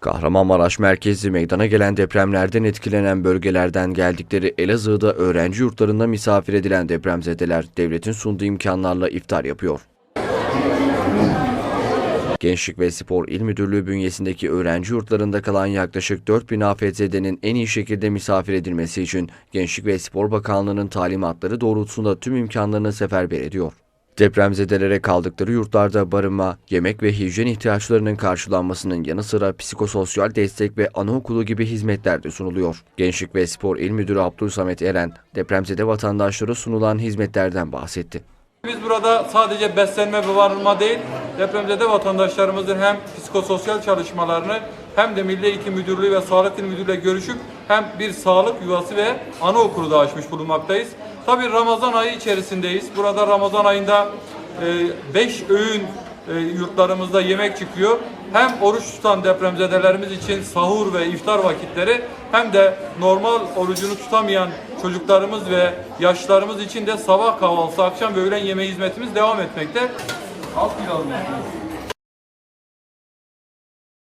Kahramanmaraş merkezli meydana gelen depremlerden etkilenen bölgelerden geldikleri Elazığ'da öğrenci yurtlarında misafir edilen depremzedeler devletin sunduğu imkanlarla iftar yapıyor. Gençlik ve Spor İl Müdürlüğü bünyesindeki öğrenci yurtlarında kalan yaklaşık 4000 afetzedenin en iyi şekilde misafir edilmesi için Gençlik ve Spor Bakanlığı'nın talimatları doğrultusunda tüm imkanlarını seferber ediyor. Depremzedelere kaldıkları yurtlarda barınma, yemek ve hijyen ihtiyaçlarının karşılanmasının yanı sıra psikososyal destek ve anaokulu gibi hizmetler de sunuluyor. Gençlik ve Spor İl Müdürü Abdülsamet Eren, depremzede vatandaşlara sunulan hizmetlerden bahsetti. Biz burada sadece beslenme ve barınma değil, depremzede vatandaşlarımızın hem psikososyal çalışmalarını hem de Milli Eğitim Müdürlüğü ve Sağlık İl Müdürlüğü görüşüp hem bir sağlık yuvası ve anaokulu da açmış bulunmaktayız. Tabii Ramazan ayı içerisindeyiz. Burada Ramazan ayında 5 öğün e, yurtlarımızda yemek çıkıyor. Hem oruç tutan depremzedelerimiz için sahur ve iftar vakitleri hem de normal orucunu tutamayan çocuklarımız ve yaşlılarımız için de sabah kahvaltısı, akşam ve öğlen yemeği hizmetimiz devam etmekte. Alt alıyorsunuz.